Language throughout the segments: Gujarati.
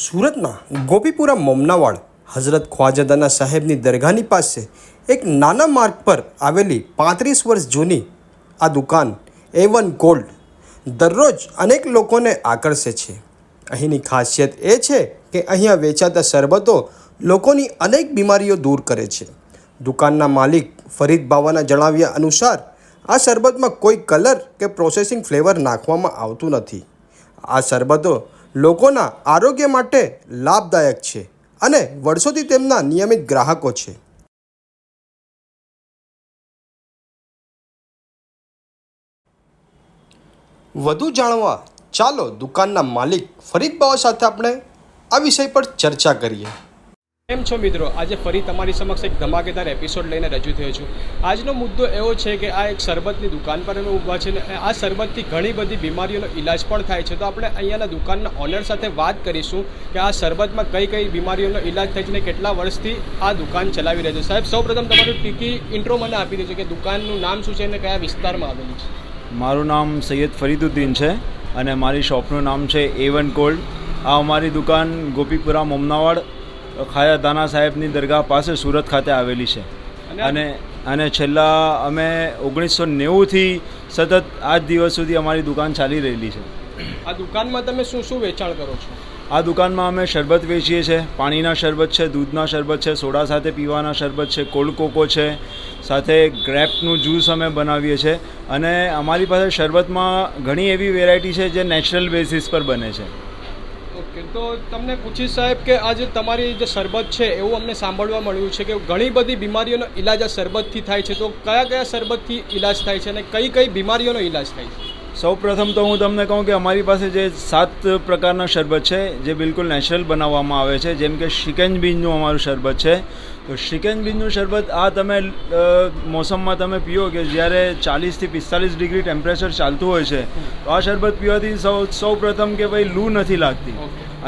સુરતના ગોપીપુરા મોમનાવાડ હઝરત ખ્વાજાદાના સાહેબની દરગાહની પાસે એક નાના માર્ગ પર આવેલી પાંત્રીસ વર્ષ જૂની આ દુકાન એ વન ગોલ્ડ દરરોજ અનેક લોકોને આકર્ષે છે. અહીંની ખાસિયત એ છે કે અહીંયા વેચાતા શરબતો લોકોની અનેક બીમારીઓ દૂર કરે છે. દુકાનના માલિક ફરીદ બાવાના જણાવ્યા અનુસાર, આ શરબતમાં કોઈ કલર કે પ્રોસેસિંગ ફ્લેવર નાખવામાં આવતું નથી. આ શરબતો લોકોના આરોગ્ય માટે લાભદાયક છે અને વર્ષોથી તેમના નિયમિત ગ્રાહકો છે. વધુ જાણવા ચાલો દુકાનના માલિક ફરીદ બાવા સાથે આપણે આ વિષય પર ચર્ચા કરીએ. કેમ છો મિત્રો? આજે ફરી તમારી સમક્ષ એક ધમાકેદાર એપિસોડ લઈને રજૂ થયો છું. આજનો મુદ્દો એવો છે કે આ એક શરબતની દુકાન પર અમે ઊભા છે અને આ શરબતથી ઘણી બધી બીમારીઓનો ઈલાજ પણ થાય છે. તો આપણે અહીંયાના દુકાનના ઓનર સાથે વાત કરીશું કે આ શરબતમાં કઈ કઈ બીમારીઓનો ઈલાજ થાય છે અને કેટલા વર્ષથી આ દુકાન ચલાવી રહ્યો છે. સાહેબ, સૌપ્રથમ તમારું ટીકી ઇન્ટ્રો મને આપી દેજો કે દુકાનનું નામ શું છે અને કયા વિસ્તારમાં આવેલું છે? મારું નામ સૈયદ ફરીદુદ્દીન છે અને મારી શોપનું નામ છે એ વન કોલ્ડ આ અમારી દુકાન ગોપીપુરા, મોમનાવાડ ખાયા દાના સાહેબની દરગાહ પાસે સુરત ખાતે આવેલી છે. અને અને અને છેલ્લા અમે ઓગણીસો નેવુંથી સતત આજ દિવસ સુધી અમારી દુકાન ચાલી રહેલી છે. આ દુકાનમાં તમે શું શું વેચાણ કરો છો? આ દુકાનમાં અમે શરબત વેચીએ છીએ. પાણીના શરબત છે દૂધના શરબત છે સોડા સાથે પીવાના શરબત છે કોલ્ડ કોકો છે સાથે ગ્રેપનું જ્યુસ અમે બનાવીએ છીએ. અને અમારી પાસે શરબતમાં ઘણી એવી વેરાયટી છે જે નેચરલ બેસિસ પર બને છે. ઓકે તો તમને પૂછીશ સાહેબ કે આ જે તમારી જે શરબત છે એવું અમને સાંભળવા મળ્યું છે કે ઘણી બધી બીમારીઓનો ઈલાજ આ શરબતથી થાય છે. તો કયા કયા શરબતથી ઈલાજ થાય છે અને કઈ કઈ બીમારીઓનો ઈલાજ થાય છે? સૌ પ્રથમ તો હું તમને કહું કે અમારી પાસે જે સાત પ્રકારના શરબત છે જે બિલકુલ નેચરલ બનાવવામાં આવે છે. જેમ કે શિકેન શિકંજબીજનું અમારું શરબત છે. તો શિકેન શિકંજબીજનું શરબત આ તમે મોસમમાં તમે પીઓ કે જ્યારે ચાલીસથી પિસ્તાલીસ ડિગ્રી ટેમ્પરેચર ચાલતું હોય છે તો આ શરબત પીવાથી સૌ સૌ પ્રથમ કે ભાઈ લૂ નથી લાગતી.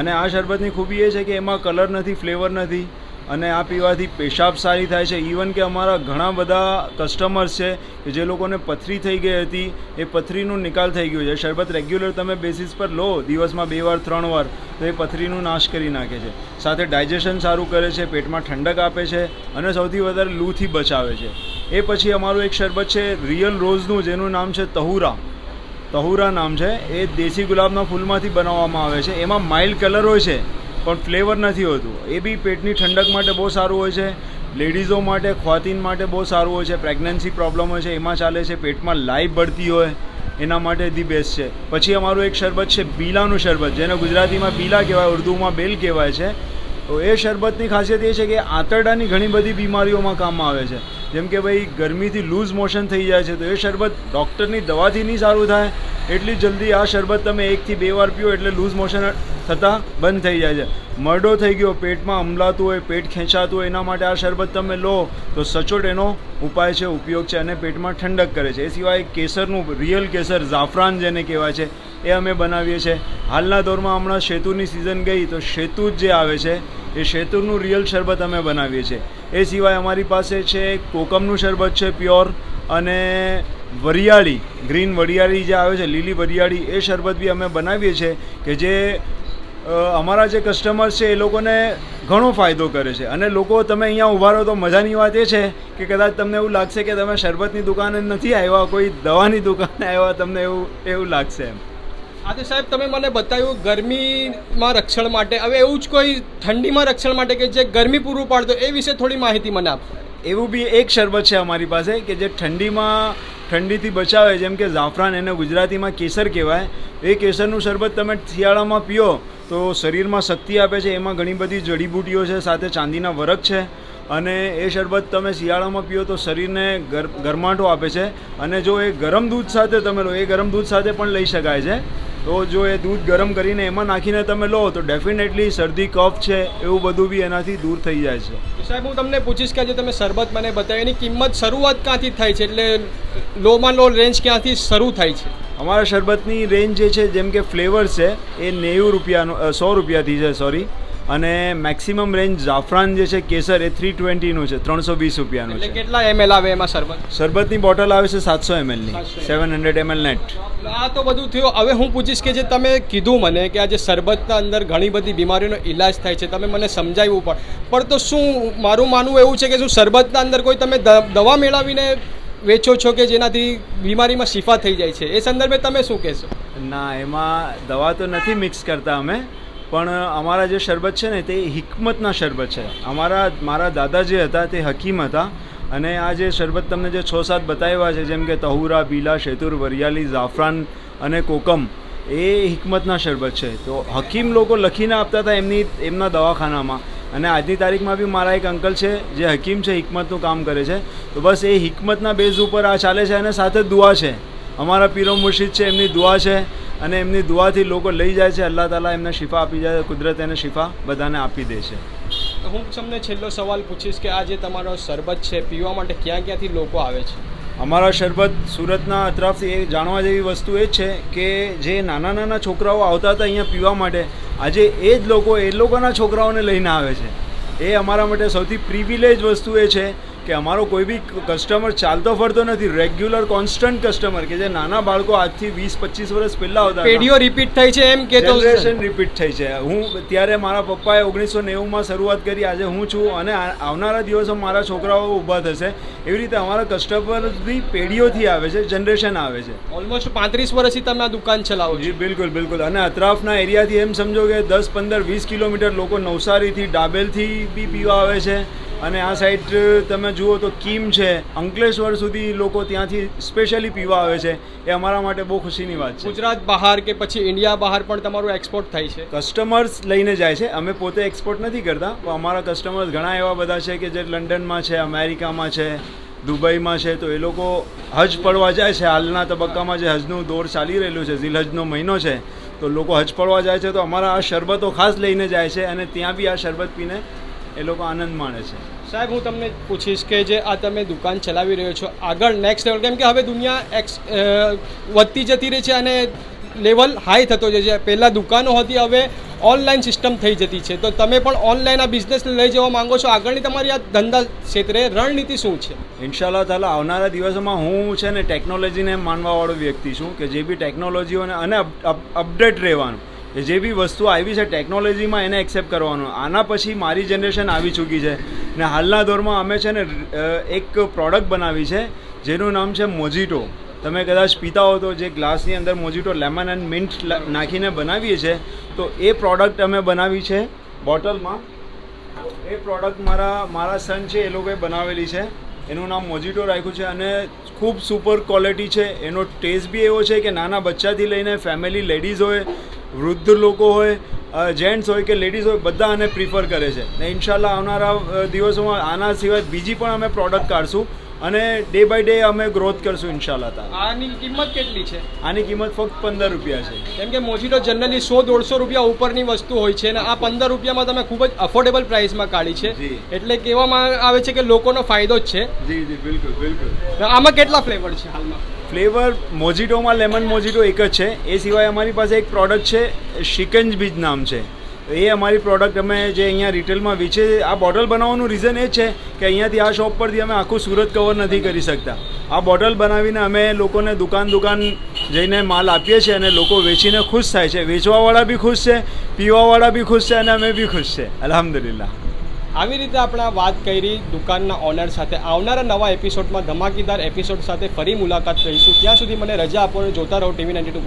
અને આ શરબતની ખૂબી એ છે કે એમાં કલર નથી ફ્લેવર નથી. અને આ પીવાથી પેશાબ સારી થાય છે. ઇવન કે અમારા ઘણા બધા કસ્ટમર્સ છે કે જે લોકોને પથરી થઈ ગઈ હતી, એ પથરીનું નિકાલ થઈ ગયું છે. શરબત રેગ્યુલર તમે બેસિસ પર લો, દિવસમાં બે વાર, ત્રણ વાર, તો એ પથરીનું નાશ કરી નાખે છે. સાથે ડાયજેશન સારું કરે છે, પેટમાં ઠંડક આપે છે અને સૌથી વધારે લૂથી બચાવે છે. એ પછી અમારું એક શરબત છે રિયલ રોઝનું જેનું નામ છે તહુરા. તહુરા નામ છે. એ દેશી ગુલાબના ફૂલમાંથી બનાવવામાં આવે છે. એમાં માઇલ્ડ કલર હોય છે. પણ ફ્લેવર નથી હોતું. એ બી પેટની ઠંડક માટે બહુ સારું હોય છે. લેડીઝો માટે, ખ્વાતીન માટે બહુ સારું હોય છે. પ્રેગ્નન્સી પ્રોબ્લેમ હોય છે, એમાં ચાલે છે. પેટમાં લાઈ બળતી હોય, એના માટે ધી બેસ્ટ છે. પછી અમારું એક શરબત છે, બીલાનું શરબત, જેને ગુજરાતીમાં બીલા કહેવાય, ઉર્દુમાં બેલ કહેવાય છે. તો એ શરબતની ખાસિયત એ છે કે આંતરડાની ઘણી બધી બીમારીઓમાં કામમાં આવે છે. જેમ કે ભાઈ, ગરમીથી લૂઝ મોશન થઈ જાય છે, તો એ શરબત ડૉક્ટરની દવાથી નહીં સારું થાય. એટલી જલ્દી આ શરબત તમે એકથી બે વાર પીઓ એટલે લૂઝ મોશન થતાં બંધ થઈ જાય છે. મરડો થઈ ગયો, પેટમાં અમલાતું હોય, પેટ ખેંચાતું હોય, એના માટે આ શરબત તમે લો, તો સચોટ એનો ઉપાય છે, ઉપયોગ છે, અને પેટમાં ઠંડક કરે છે. એ સિવાય કેસરનું રિયલ કેસર જાફરાન જેને કહેવાય છે, એ અમે બનાવીએ છીએ. હાલના દોરમાં હમણાં શેતુની સિઝન ગઈ, તો શેતુ જ જે આવે છે, એ શેતુનું રિયલ શરબત અમે બનાવીએ છીએ. એ સિવાય અમારી પાસે છે કોકમનું શરબત છે પ્યોર અને વરિયાળી, ગ્રીન વરિયાળી જે આવે છે, લીલી વરિયાળી, એ શરબત બી અમે બનાવીએ છીએ કે જે અમારા જે કસ્ટમર્સ છે એ લોકોને ઘણો ફાયદો કરે છે. અને લોકો તમે અહીંયા ઊભા રહો તો મજાની વાત એ છે કે કદાચ તમને એવું લાગશે કે તમે શરબતની દુકાને નથી આવ્યા, કોઈ દવાની દુકાને આવ્યા, તમને એવું એવું લાગશે એમ. આજે સાહેબ તમે મને બતાવ્યું ગરમીમાં રક્ષણ માટે. હવે એવું જ કોઈ ઠંડીમાં રક્ષણ માટે કે જે ગરમી પૂરું પાડતો, એ વિશે થોડી માહિતી મને આપો. એવું બી એક શરબત છે અમારી પાસે કે જે ઠંડીમાં, ઠંડીથી બચાવે, જેમ કે જાફરાન એને ગુજરાતીમાં કેસર કહેવાય. એ કેસરનું શરબત તમે શિયાળામાં પીઓ તો શરીરમાં શક્તિ આપે છે. એમાં ઘણી બધી જડીબૂટીઓ છે, સાથે ચાંદીના વરખ છે. અને એ શરબત તમે શિયાળામાં પીઓ તો શરીરને ગર, ગરમાટો આપે છે. અને જો એ ગરમ દૂધ સાથે તમે લો, એ ગરમ દૂધ સાથે પણ લઈ શકાય છે. તો જો એ દૂધ ગરમ કરીને એમાં નાખીને તમે લો તો ડેફિનેટલી શરદી કફ છે એવું બધું બી એનાથી દૂર થઈ જાય છે. તો સાહેબ હું તમને પૂછીશ કે આજે તમે શરબત મને બતાવી એની કિંમત શરૂઆત ક્યાંથી થાય છે? એટલે લોમાં લો રેન્જ ક્યાંથી શરૂ થાય છે? અમારા શરબતની રેન્જ જે છે જેમ કે ફ્લેવર છે એ નેવું રૂપિયાનો સો રૂપિયાથી છે સોરી અને મેક્સિમમ રેન્જ જાફરાન જે છે કેસર એ થ્રી ટ્વેન્ટીનું છે ત્રણસો વીસ રૂપિયાનું છે. કેટલા એમએલ આવે એમાં શરબત? શરબતની બોટલ આવે છે સાતસો એમએલની સેવન હંડ્રેડ એમએલ નેટ આ તો બધું થયું. હવે હું પૂછીશ કે જે તમે કીધું મને કે આ જે શરબતના અંદર ઘણી બધી બીમારીઓનો ઇલાજ થાય છે તમે મને સમજાવ્યું પણ. પણ તો શું મારું માનવું એવું છે કે શું શરબતના અંદર કોઈ તમે દવા મેળવીને વેચો છો કે જેનાથી બીમારીમાં શિફા થઈ જાય છે? એ સંદર્ભે તમે શું કહેશો? ના એમાં દવા તો નથી મિક્સ કરતા અમે. પણ અમારા જે શરબત છે ને, તે હિકમતના શરબત છે. અમારા, મારા દાદા જે હતા, તે હકીમ હતા. અને આ જે શરબત તમને જે છ સાત બતાવ્યા છે, જેમ કે તહુરા, બીલા, શેતુર વરિયાલી જાફરાન અને કોકમ, એ હિકમતના શરબત છે. તો હકીમ લોકો લખીને આપતા હતા એમની, એમના દવાખાનામાં. અને આજની તારીખમાં બી મારા એક અંકલ છે, જે હકીમ છે, હિકમતનું કામ કરે છે. તો બસ એ હિકમતના બેઝ ઉપર આ ચાલે છે અને સાથે દુઆ છે. અમારા પીરો મુર્શિદ છે એમની દુઆ છે અને એમની દુઆથી લોકો લઈ જાય છે. અલ્લાહ તાલા એમને શિફા આપી જાય કુદરત એને શિફા બધાને આપી દે છે. હું તમને છેલ્લો સવાલ પૂછીશ કે આ જે તમારો શરબત છે પીવા માટે ક્યાં ક્યાંથી લોકો આવે છે? અમારા શરબત સુરતના અતરાફથી એ જાણવા જેવી વસ્તુ એ જ છે કે જે નાના નાના છોકરાઓ આવતા હતા અહીંયા પીવા માટે આજે એ જ લોકો એ લોકોના છોકરાઓને લઈને આવે છે. એ અમારા માટે સૌથી પ્રિવિલેજ વસ્તુ એ છે કે અમારો કોઈ બી કસ્ટમર ચાલતો ફરતો નથી રેગ્યુલર કોન્સ્ટન્ટ કસ્ટમર કે જે નાના બાળકો આજથી વીસ પચીસ વર્ષ પહેલાં આવતા હતા. પેઢીઓ રિપીટ થઈ છે એમ કે જનરેશન રિપીટ થઈ છે. હું ત્યારે મારા પપ્પાએ ઓગણીસો નેવુંમાં શરૂઆત કરી આજે હું છું અને આવનારા દિવસો મારા છોકરાઓ ઊભા થશે. એવી રીતે અમારા કસ્ટમર બી પેઢીઓથી આવે છે જનરેશન આવે છે. ઓલમોસ્ટ પાંત્રીસ વર્ષથી તમે આ દુકાન ચલાવો જી બિલકુલ બિલકુલ. અને અતરાફના એરિયાથી એમ સમજો કે દસ પંદર વીસ કિલોમીટર લોકો નવસારીથી ડાબેલથી બી પીવા આવે છે. અને આ સાઈડ તમે જુઓ તો કીમ છે. અંકલેશ્વર સુધી લોકો ત્યાંથી સ્પેશિયલી પીવા આવે છે. એ અમારા માટે બહુ ખુશીની વાત છે. ગુજરાત બહાર કે પછી ઇન્ડિયા બહાર પણ તમારું એક્સપોર્ટ થાય છે? કસ્ટમર્સ લઈને જાય છે. અમે પોતે એક્સપોર્ટ નથી કરતા પણ અમારા કસ્ટમર્સ ઘણા એવા બધા છે કે જે લંડનમાં છે અમેરિકામાં છે દુબઈમાં છે તો એ લોકો હજ પડવા જાય છે. હાલના તબક્કામાં જે હજનું દોર ચાલી રહેલું છે ઝીલહજનો મહિનો છે તો લોકો હજ પડવા જાય છે. તો અમારા આ શરબતો ખાસ લઈને જાય છે અને ત્યાં બી આ શરબત પીને એ લોકો આનંદ માણે છે. સાહેબ હું તમને પૂછીશ કે જે આ તમે દુકાન ચલાવી રહ્યો છો આગળ નેક્સ્ટ લેવલ કેમ કે હવે દુનિયા એક્સ વધતી જતી રહી છે અને લેવલ હાઈ થતો જાય છે. પહેલાં દુકાનો હતી હવે ઓનલાઈન સિસ્ટમ થઈ જતી છે. તો તમે પણ ઓનલાઈન આ બિઝનેસને લઈ જવા માંગો છો? આગળની તમારી આ ધંધા ક્ષેત્રે રણનીતિ શું છે? ઇન્શાલ્લાહ તાલા આવનારા દિવસોમાં હું છે ને ટેકનોલોજીને માનવાવાળો વ્યક્તિ છું કે જે બી ટેકનોલોજીઓને અને અપડેટ રહેવાનું. જે બી વસ્તુ આવી છે ટેકનોલોજીમાં એને એક્સેપ્ટ કરવાનું. આના પછી મારી જનરેશન આવી ચૂકી છે. ને હાલના દોરમાં અમે છે ને એક પ્રોડક્ટ બનાવી છે, જેનું નામ છે મોજીટો. તમે કદાચ પીતા હો તો જે ગ્લાસની અંદર મોજીટો, લેમન એન્ડ મિન્ટ નાખીને બનાવીએ છીએ તો એ પ્રોડક્ટ અમે બનાવી છે બોટલમાં. એ પ્રોડક્ટ મારા મારા સન છે, એ લોકોએ બનાવેલી છે. એનું નામ મોજીટો રાખ્યું છે અને ખૂબ સુપર ક્વોલિટી છે. એનો ટેસ્ટ બી એવો છે કે નાના બચ્ચાથી લઈને ફેમિલી લેડીઝ હોય વૃદ્ધ લોકો હોય જેન્ટ્સ હોય કે લેડીઝ હોય બધા આને પ્રિફર કરે છે. ને ઇન્શાલ્લાહ આવનારા દિવસોમાં આના સિવાય બીજી પણ અમે પ્રોડક્ટ કાઢશું અને ડે બાય ડે અમે ગ્રોથ કરશું ઇન્શાલ્લાહ તાala આની કિંમત કેટલી છે? આની કિંમત ફક્ત પંદર રૂપિયા છે. કેમ કે મોજીટો જનરલી સો દોઢસો રૂપિયા ઉપરની વસ્તુ હોય છે અને આ પંદર રૂપિયામાં તમે ખૂબ જ અફોર્ડેબલ પ્રાઇસમાં કાઢી છે. એટલે કહેવામાં આવે છે કે લોકોનો ફાયદો જ છે. જી જી બિલકુલ બિલકુલ. આમાં કેટલા ફ્લેવર છે હાલમાં? ફ્લેવર મોજીટોમાં લેમન મોજીટો એક જ છે. એ સિવાય અમારી પાસે એક પ્રોડક્ટ છે, શિકંજ બીજ નામ છે. એ અમારી પ્રોડક્ટ અમે જે અહીંયા રિટેલમાં વેચીએ આ બોટલ બનાવવાનું રીઝન એ છે કે અહીંયાથી આ શોપ પરથી અમે આખું સુરત કવર નથી કરી શકતા. આ બોટલ બનાવીને અમે લોકોને દુકાન દુકાન જઈને માલ આપીએ છીએ અને લોકો વેચીને ખુશ થાય છે. વેચવાવાળા બી ખુશ છે, પીવાવાળા બી ખુશ છે અને અમે બી ખુશ છે. અલહમદુલિલ્લાહ. આવી રીતે આપણે વાત કરી, દુકાનના ઓનર સાથે. આવનારા નવા એપિસોડમાં ધમાકેદાર એપિસોડ સાથે ફરી મુલાકાત કરીશું. ત્યાં સુધી મને રજા આપો અને જોતા રહો ટીવી નાઇન્ટી ટુ